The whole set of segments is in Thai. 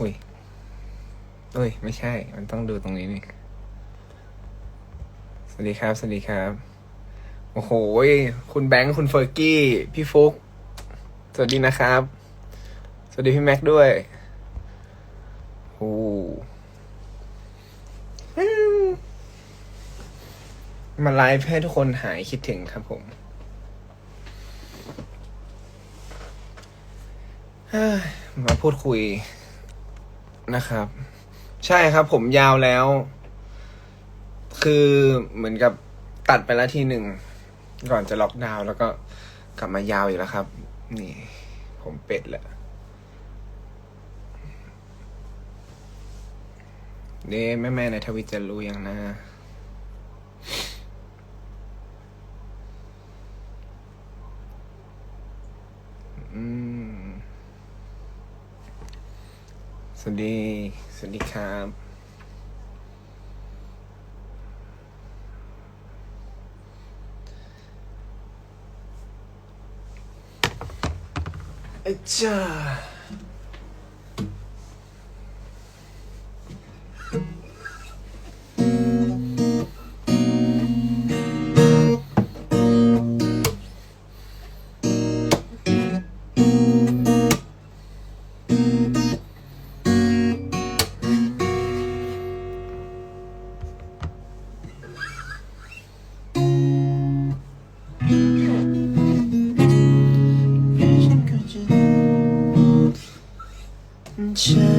อุ้ยเอ้ย ไม่ใช่ มันต้องดูตรงนี้นี่ สวัสดีครับ สวัสดีครับ โอ้โห คุณแบงค์ คุณเฟอร์กี้ พี่ฟุก สวัสดีนะครับ สวัสดีพี่แม็กซ์ด้วยโอ้มาไลฟ์ให้ทุกคนหายคิดถึงครับผมมาพูดคุย นะครับ ใช่ครับ ผมยาวแล้ว คือเหมือนกับตัดไปแล้วทีหนึ่ง ก่อนจะล็อกดาวน์แล้วก็กลับมายาวอีกแล้วครับ นี่ ผมเป็ดแหละนี่แม่แม่ในทวิตจะรู้ยังนะอืม ส วัสดี สวัสดีครับ ไอ้จ้า ฉั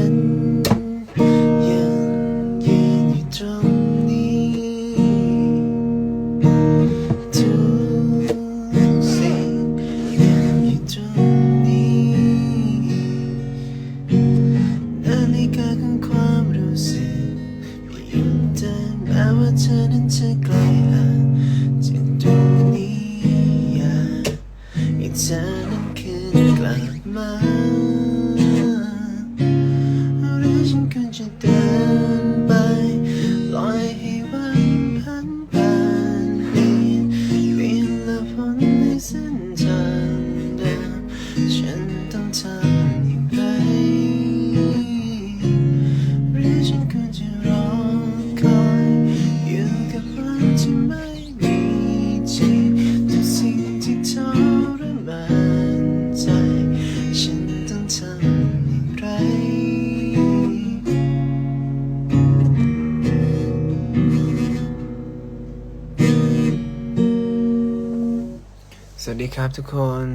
วัสดีครับทุกคน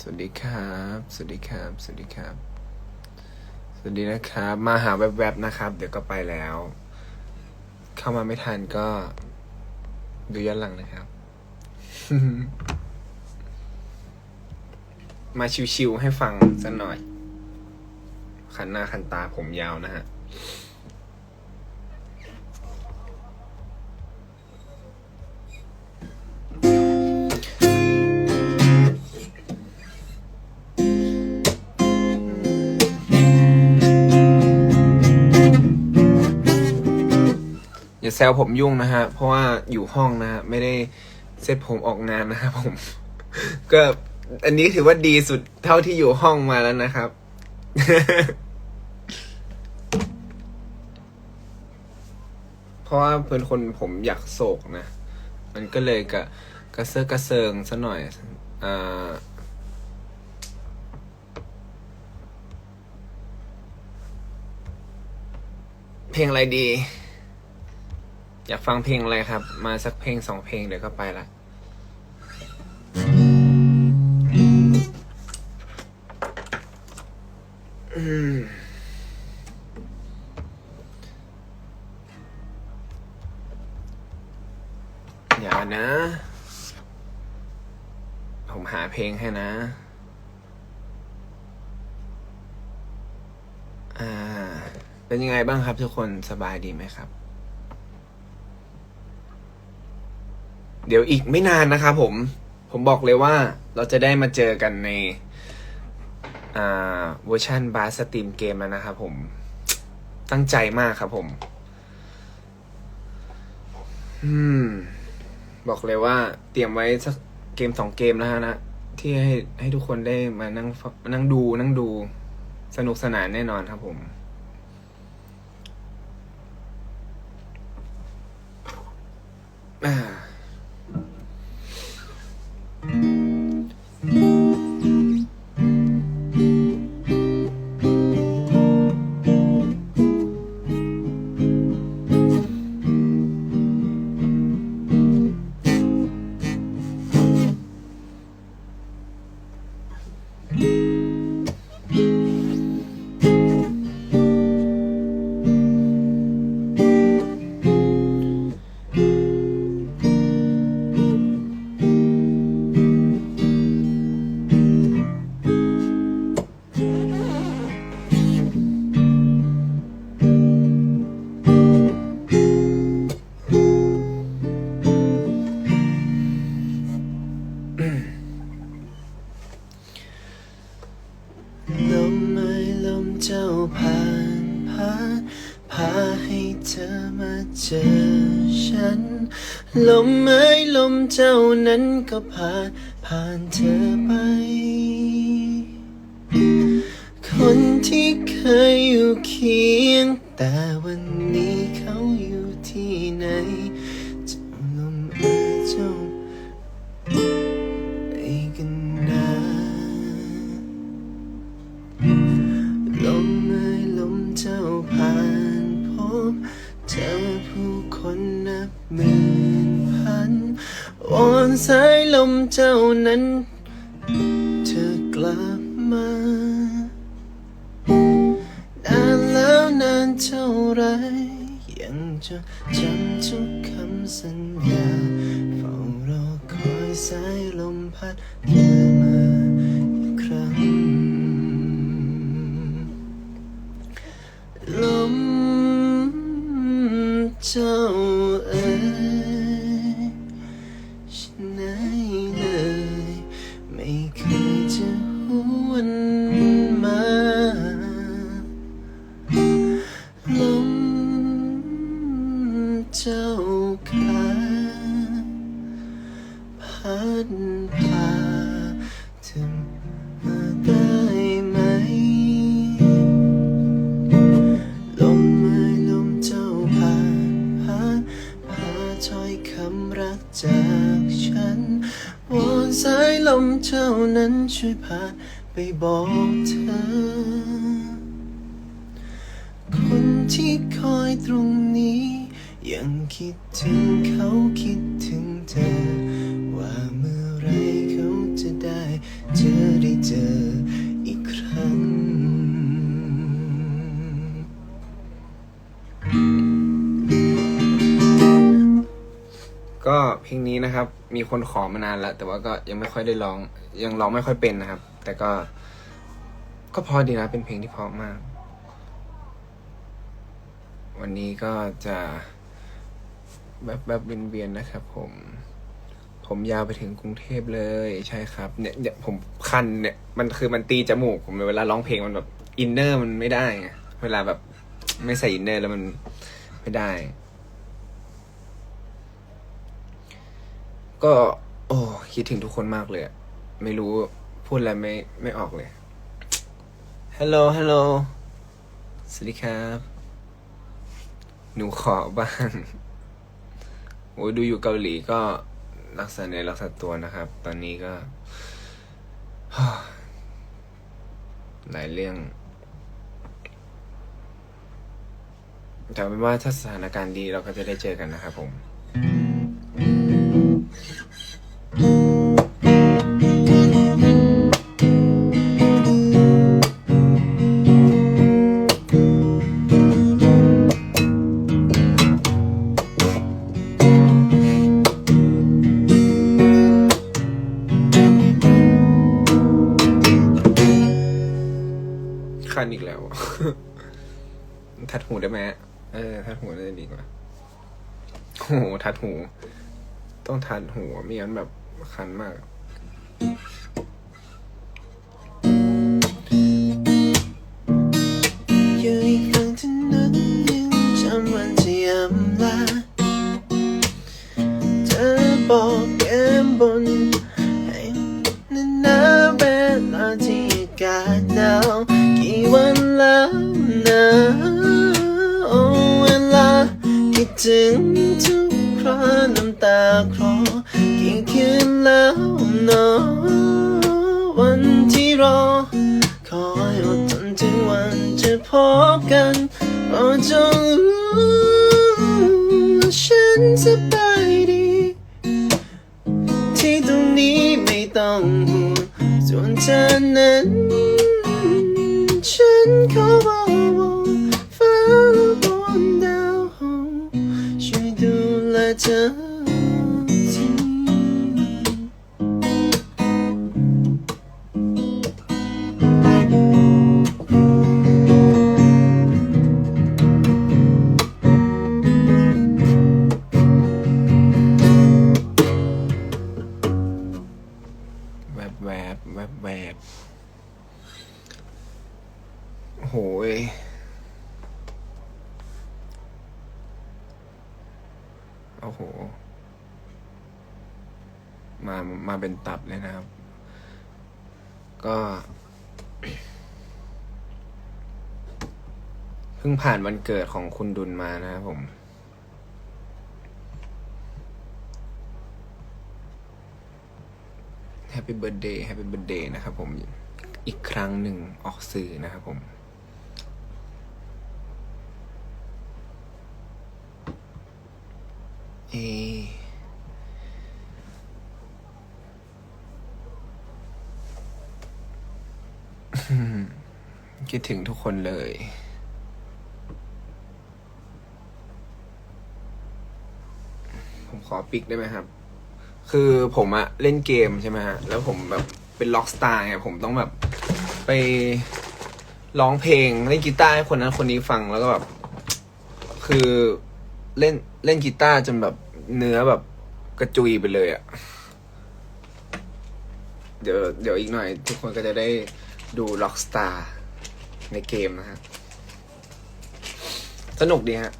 สวัสดีครับ สวัสดีครับ สวัสดีครับ สวัสดีนะครับ มาหาแวบๆนะครับ เดี๋ยวก็ไปแล้ว เข้ามาไม่ทันก็ ดูย้อนหลังนะครับ มาชิวๆให้ฟังสักหน่อยคันหน้าคันตาผมยาวนะฮะ อย่าแซวผมยุ่งนะฮะ เพราะว่าอยู่ห้องนะฮะไม่ได้เซตผมออกงานนะครับผม ก็อันนี้ถือว่าดีสุดเท่าที่อยู่ห้องมาแล้วนะครับ เพราะว่าเป็นคนผมอยากโศกนะ มันก็เลยกะกระเซาะกระเซิงซะหน่อย อ่าเพลงอะไรดี อยากฟังเพลงอะไรครับ มาสักเพลงสองเพลงเดี๋ยวก็ไปละอย่านะ ผมหาเพลงให้นะเป็นยังไงบ้างครับทุกคนสบายดีไหมครับ เดี๋ยวอีกไม่นานนะครับผม ผมบอกเลยว่าเราจะได้มาเจอกันในอ่าเวอร์ชันบาสสตรีมเกมแล้วนะครับผม ตั้งใจมากครับผม อืม บอกเลยว่าเตรียมไว้สักเกมสองเกมแล้วฮะนะ ที่ให้ให้ทุกคนได้มานั่งฟังมานั่งดูนั่งดูสนุกสนานแน่นอนครับผม เจ้านั้น เธอกลับมานานแล้วนานเท่าไร ยังจะจ ช่วยผ่านไปบอกเธอ เพลงนี้นะครับ มีคนขอมานานแล้ว แต่ว่าก็ยังไม่ค่อยได้ร้อง ยังร้องไม่ค่อยเป็นนะครับ แต่ก็ ก็พอดีนะเป็นเพลงที่เพราะมาก วันนี้ก็จะแบบแบบเวียนๆนะครับ ผม ผมยาวไปถึงกรุงเทพเลยใช่ครับ เนี่ยเนี่ยผมคันเนี่ยมันคือมันตีจมูกผมเวลาร้องเพลงมันแบบอินเนอร์มันไม่ได้ไงเวลาแบบไม่ใส่อินเนอร์แล้วมันไม่ได้ ก็ โอ้คิดถึงทุกคนมากเลย ไม่รู้พูดอะไรไม่ไม่ออกเลย ฮัลโหลฮัลโหลสวัสดีครับ หนูขอบ้างโอ้ดูอยู่เกาหลีก็รักษาในอรักษาตัวนะครับ ตอนนี้ก็หลายเรื่องแต่เอาเป็นว่าถ้าสถานการณ์ดีเราก็จะได้เจอกันนะครับผม คันอีกแล้ว ทัดหูได้ไหมเออ ทัดหูได้ดีกว่าโอ้โหทัดหู ต้องทัดหูไม่งั้นแบบคันมาก ถึงทุกคราน้ำตาคลอกี่คืนแล้วเนาะวันที่รอ คอยอดทนถึงวันจะพบกันโปรดจงรู้ว่าฉันสบายดี ที่ตรงนี้ไม่ต้องห่วงส่วนเธอนั้น ฉันขอบอก พิ่งผ่านวันเกิดของคุณดุลมานะครับผม แฮปปี้เบิร์ดเดย์แฮปปี้เบิร์ดเดย์นะครับผม อีกครั้งหนึ่งออกสื่อนะครับผมเอคิดถึงทุกคนเลย ผม ขอปิกได้ไหมครับ คือผมอะเล่นเกมใช่ไหมฮะ แล้วผมแบบเป็นล็อกสตาร์ไงผมต้องแบบไปร้องเพลงเล่นกีตาร์ให้คนนั้นคนนี้ฟังแล้วก็แบบ คือเล่นเล่นกีตาร์จนแบบเนื้อแบบกระจุยไปเลยอะเดี๋ยวเดี๋ยวอีกหน่อย ทุกคนก็จะได้ดูล็อกสตาร์ในเกมนะฮะ สนุกดีฮะ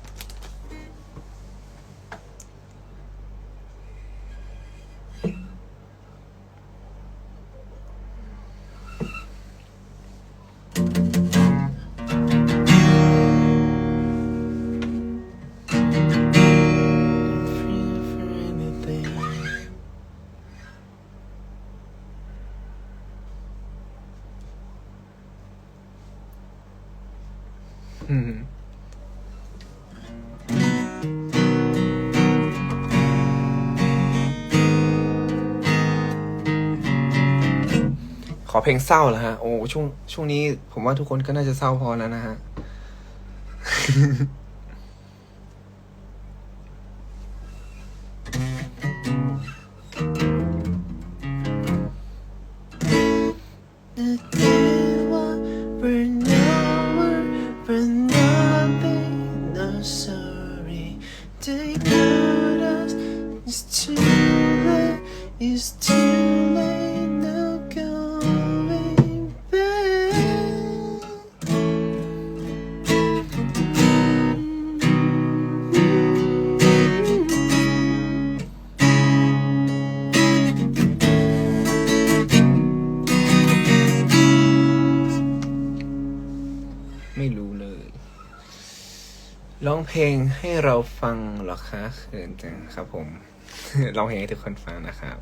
ขอเพลงเศร้าเหรอฮะ โอ้ช่วงช่วงนี้ผมว่าทุกคนก็น่าจะเศร้าพอแล้วนะฮะ องเพลงให้เราฟังหรอคะเขินจังครับผมร้องเพลงให้ทุกคนฟังนะครับ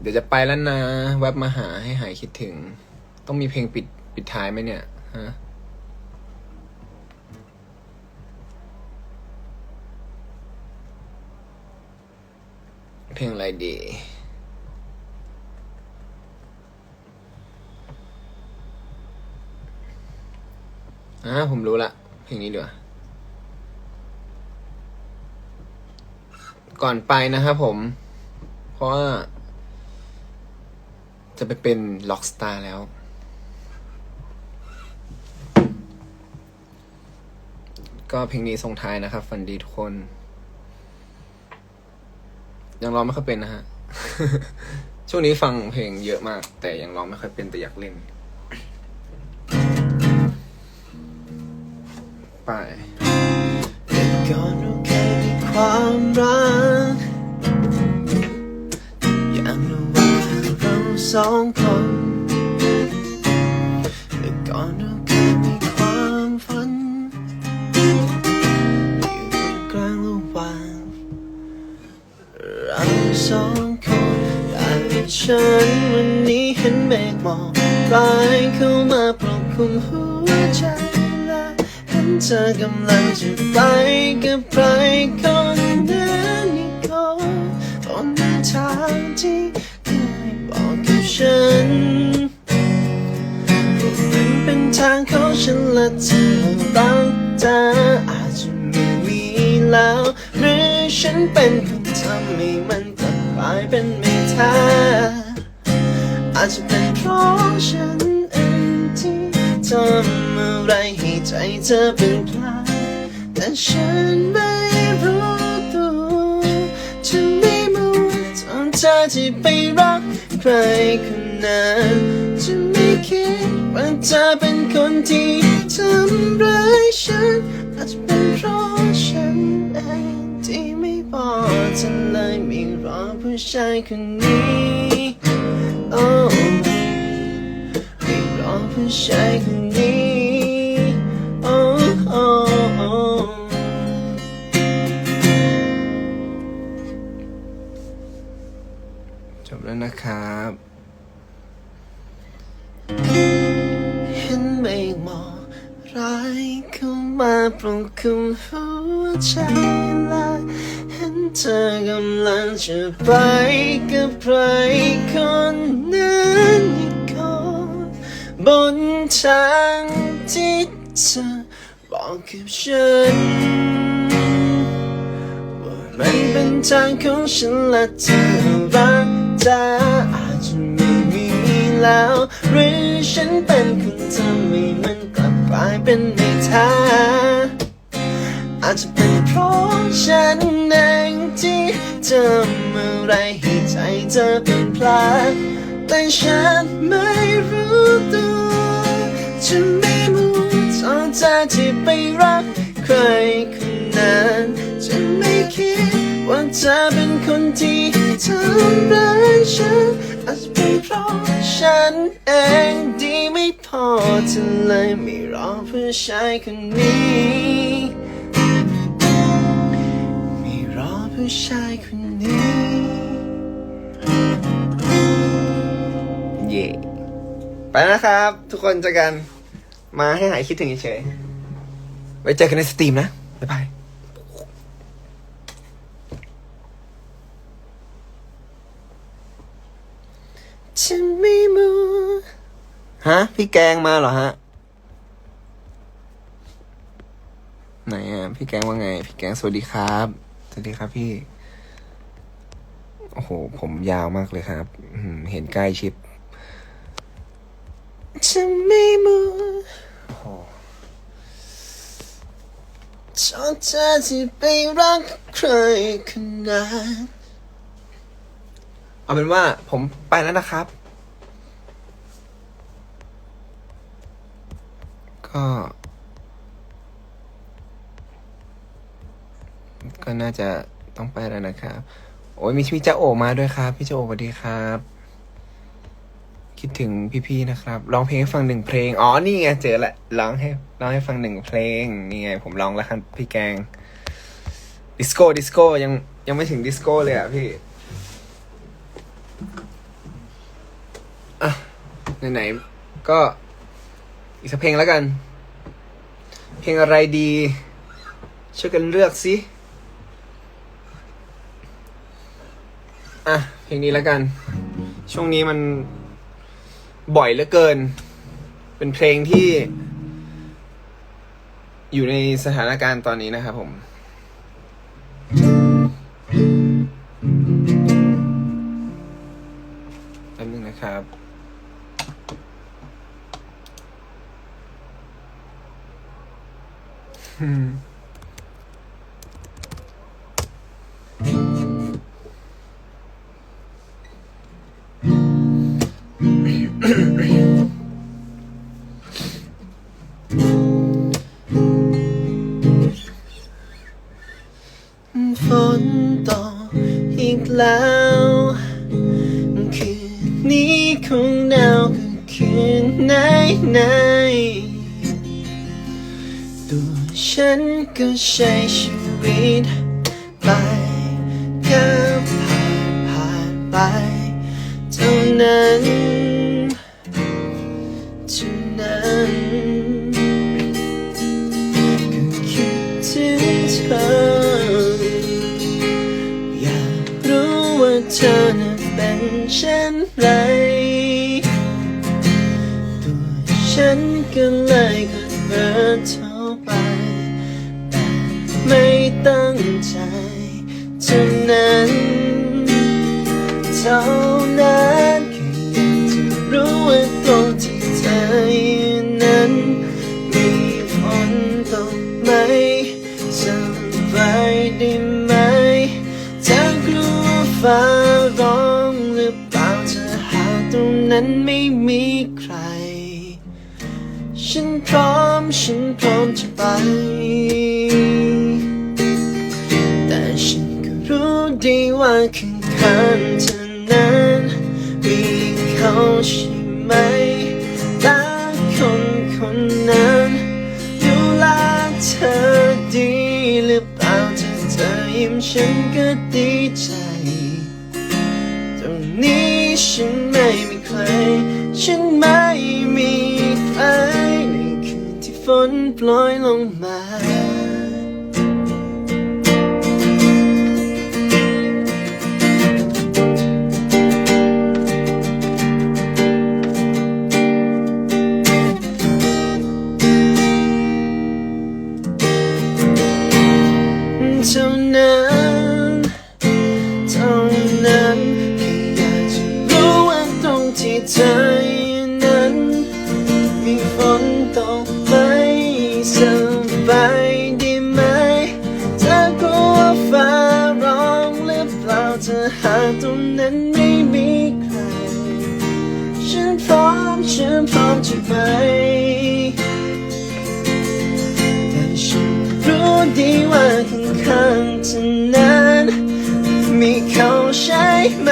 เดี๋ยวจะไปแล้วนะแวบมาหาให้หายคิดถึง ต้องมีเพลงปิดปิดท้ายไหมเนี่ยฮะเพลงอะไรดี อ่าผมรู้ละเพลงนี้เดี๋ยวก่อนไปนะครับผม เพราะว่า จะไปเป็นล็อกสตาร์แล้ว ก็เพลงนี้ส่งท้ายนะครับฟันดีทุกคน ยังร้องไม่ค่อยเป็นนะฮะ ช่วงนี้ฟังเพลงเยอะมาก แต่ยังร้องไม่ค่อยเป็นแต่อยากเล่น ไปก่อนเราเคยมีความรักอยากรู้ว่าเราสองคนเมื่ก่อนเราเคยมีความฝันอยู่ตรงกลางระหว่างเราสองคนแต่ฉันวันนี้เห็นเมฆหมอกลายเข้ามาปกคลุมหัวใจ เธอกำลังจะไปกับใครคนนั้นอีกคนบนทางที่เคยบอกกับฉันมันเป็นทางของฉันและเธอรักเธออาจจะไม่มีแล้วหรือฉันเป็นคนทำให้มันกลับกลายเป็นไม่แท้อาจจะเป็นเพราะฉันเองที่ทำอะไร ใจเธอเป็นพลาแต่ฉันไม่รู้ตัวฉันไม่มัวตอนเธอที่ไปรักใครคนนั้นฉันไม่คิดว่าเธอเป็นคนที่ทำร้ายฉันอาจจะเป็นเพราะฉันเองที่ไม่พอเธอเลยไม่รอผู้ชายคนนี้โอ้ไม่รอผู้ชายคน แล้วนะครับ เห็นเมฆหมอกร้ายเข้ามาปลุกคุมหัวใจและเห็นเธอกำลังจะไปกับใครคนนั้นอีกคนบนทางที่เธอบอกกับฉันว่ามันเป็นทางของฉันและเธอรัก เธอาจจะไม่มีแล้ว หรือฉันเป็นคนทำให้มันกลับกลายเป็นไม่แท้อาจจะเป็นเพราะฉันเองที่ทำอะไรให้ใจเธอเป็นพลาดแต่ฉันไม่รู้ตัวฉันไม่มัวตอนเธอที่ไปรักใครคนนั้นฉันไม่คิดว่าเธอเป็นคนที่ ทำร้ายฉันอาจจะเป็นเพราะฉันเองดีไม่พอเธอเลยไม่รอผู้ชายคนนี้ ไม่รอผู้ชายคนนี้ เย่ไปนะครับ ทุกคนเจอกัน มาให้หายคิดถึงเฉยๆไว้เจอกันในสตรีมนะ บ๊ายบาย ฉันไม่มัวฮะ พี่แกงมาเหรอฮะ ไหนอะ พี่แกงว่าไง พี่แกงสวัสดีครับ สวัสดีครับพี่ โอ้โห ผมยาวมากเลยครับ เห็นใกล้ชิดฉันไม่มัวโอ้โหชอบเธอที่ไปรักใครคนนั้น เอาเป็นว่าผมไปแล้วนะครับ ก็ ก็น่าจะต้องไปแล้วนะครับ โอ้ยมีพี่เจ้าโอมาด้วยครับ พี่เจ้าโอสวัสดีครับ คิดถึงพี่ๆนะครับ ร้องเพลงให้ฟังหนึ่งเพลง อ๋อ นี่ไงเจอละ ร้องให้ร้องให้ฟังหนึ่งเพลง นี่ไง ผมร้องแล้วครับพี่แกง ดิสโก้ ดิสโก้ ยังยังไม่ถึงดิสโก้เลยอะพี่ อะ ไหนๆก็อีกสักเพลงแล้วกัน เพลงอะไรดี ช่วยกันเลือกสิอะเพลงนี้แล้วกัน ช่วงนี้มันบ่อยเหลือเกิน เป็นเพลงที่ อยู่ในสถานการณ์ตอนนี้นะครับผมแป๊บนึงนะครับ ฝ ตัวฉันก็ใช้ชีวิตไปก็ผ่านผ่านไปเท่านั้นเท่านั้นก็คิดถึงเธอ อยากรู้ว่าเธอนั้นเป็นเช่น นั้นไม่มีใคร ฉันพร้อมฉันพร้อมจะไป แต่ฉันก็รู้ดีว่าข้างข้างๆเธอนั้นมีเขาใช่ไหม ฝนโปรยลงมา เท่านั้นเท่านั้นแค่อยากจะรู้ว่าตรงที่เธอ ฉันพร้อมจะไปแต่ฉันรู้ดีว่าข้างๆเธอนั้น มีเขาใช่ไหม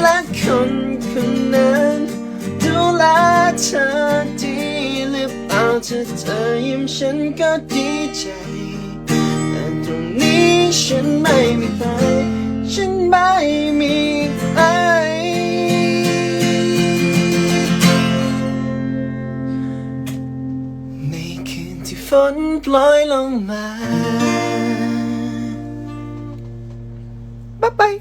และคนคนนั้น ดูแลเธอดีหรือเปล่าถ้าเธอยิ้มฉันก็ดีใจ แต่ตรงนี้ฉันไม่มีใครฉันไม่มีใคร ฝนปล่อยลงมาบ๊ายบาย